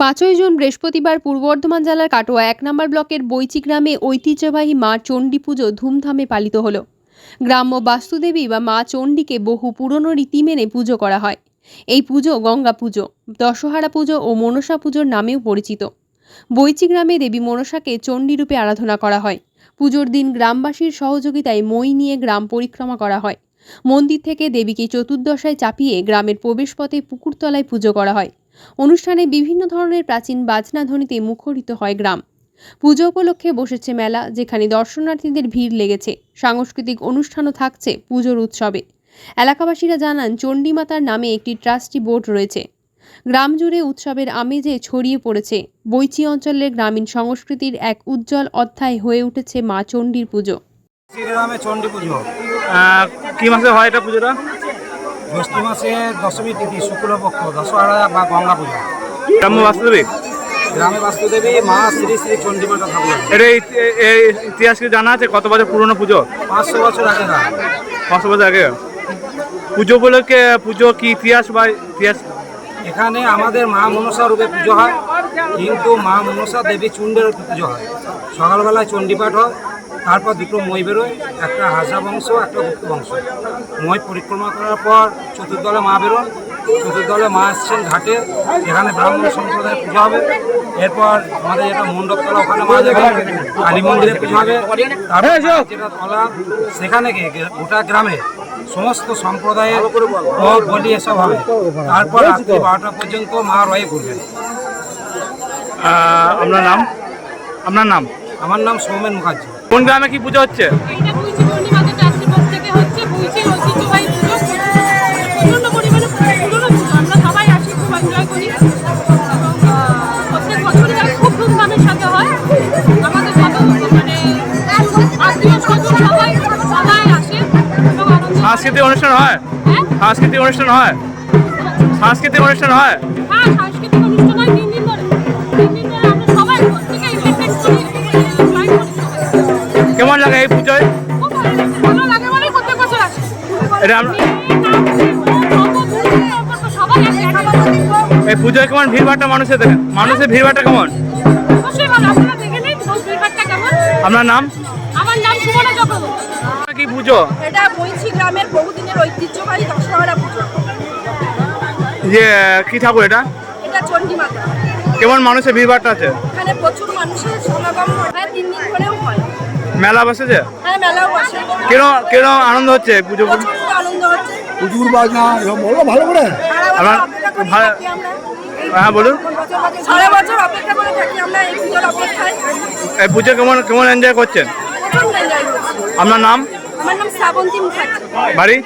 পাঁচই জুন বৃহস্পতিবার পূর্ব বর্ধমান জেলার কাটোয়া এক নম্বর ব্লকের বৈচি গ্রামে ঐতিহ্যবাহী মা চণ্ডী পুজো ধুমধামে পালিত হলো। গ্রাম্য বাস্তুদেবী বা মা চণ্ডীকে বহু পুরনো রীতি মেনে পুজো করা হয়। এই পুজো গঙ্গা পুজো, দশহারা পুজো ও মনসা পুজোর নামেও পরিচিত। বৈচি গ্রামে দেবী মনসাকে চণ্ডী রূপে আরাধনা করা হয়। পুজোর দিন গ্রামবাসীর সহযোগিতায় মই নিয়ে গ্রাম পরিক্রমা করা হয়। মন্দির থেকে দেবীকে চতুর্দশায় চাপিয়ে গ্রামের প্রবেশপথে পুকুরতলায় পুজো করা হয়। অনুষ্ঠানে বিভিন্ন ধরনের প্রাচীন বাজনা ধ্বনিতে মুখরিত হয় গ্রাম। পুজো উপলক্ষে বসেছে মেলা যেখানে দর্শনার্থীদের ভিড় লেগেছে। সাংস্কৃতিক অনুষ্ঠানও থাকছে পুজোর উৎসবে। এলাকাবাসীরা জানান চণ্ডীমাতার নামে একটি ট্রাস্টি বোর্ড রয়েছে। গ্রাম জুড়ে উৎসবের আমেজে ছড়িয়ে পড়েছে। বৈচি অঞ্চলের গ্রামীণ সংস্কৃতির এক উজ্জ্বল অধ্যায় হয়ে উঠেছে মা চণ্ডীর পুজো। শ্রীরামে চণ্ডী পুজো। কি মাসে হয় এটা পুজোটা? জ্যৈষ্ঠ মাসে দশমী তিথি শুক্লপক্ষ দশহরা বা গঙ্গা পুজো। গ্রাম্য বাস্তবিক গ্রামে বাস্তুদেবী মা শ্রী শ্রী চণ্ডী মাতা ঠাকুর এটা এই- এই- এই ইতিহাস কি জানা আছে? কত বছর পুরনো পুজো? পাঁচশো বছর আগে না। পাঁচশো বছর আগে। পুজো উপলক্ষে পুজো কি ইতিহাস বা ইতিহাস? এখানে আমাদের মা মনসা রূপে পুজো হয় কিন্তু মা মনসা দেবী চুণ্ডের পুজো হয়। সকালবেলায় চণ্ডীপাঠ হয় তারপর দুটো মই বেরোয় একটা হাসা বংশ একটা গুপ্ত বংশ। মই পরিক্রমা করার পর চতুর্দলে মা বেরোন। চতুর্দলে মা আসছেন ঘাটে এখানে ব্রাহ্মণ সম্প্রদায়ের পুজো হবে। এরপর আমাদের যেটা মণ্ডপতলা ওখানে মা যাবে কালী মন্দিরে পুজো হবে। তারপর যেটা তলা সেখানে গিয়ে গোটা গ্রামে সমস্ত সম্প্রদায়ের বলি এসব হবে। তারপর রাত্রি বারোটা পর্যন্ত মা রয়ে ঘুরবেন। আপনার নাম? আপনার নাম? আমার নাম সৌমেন মুখার্জি। কোন গ্রামে কি পুজো হচ্ছে? সাংস্কৃতিক অনুষ্ঠান হয়? সাংস্কৃতিক অনুষ্ঠান হয়? সাংস্কৃতিক অনুষ্ঠান পুজো লাগে এই পুজোয়? এটা এই পুজোয় কেমন ভিড়ভাড়টা মানুষের দেখেন মানুষের ভিড়ভাড়টা কেমন? আপনারা নাম? আমার নাম সুমনা চক্রবর্তী কি পুজো? এটা বৈশি গ্রামের বহুদিনের ঐতিহ্যবাহী দশহরা পুজো। যে কি ঠাকুর এটা? এটা চণ্ডী মাতা কেমন মানুষের ভিড়ভাড়টা আছে? এখানে প্রচুর মানুষের সমাগম হয়। তিন দিন হয় মেলা বসেছে হ্যাঁ কিরম কেন আনন্দ হচ্ছে পুজো প্রচুর আনন্দ হচ্ছে। প্রচুর বাজনা বলো ভালো করে। হ্যাঁ বলুন। এই পুজোর অপেক্ষায়। এই পুজো কেমন কেমন এনজয় করছেন? আপনার নাম? আমার নাম শ্রাবন্তী মুখার্জি। বাড়ি?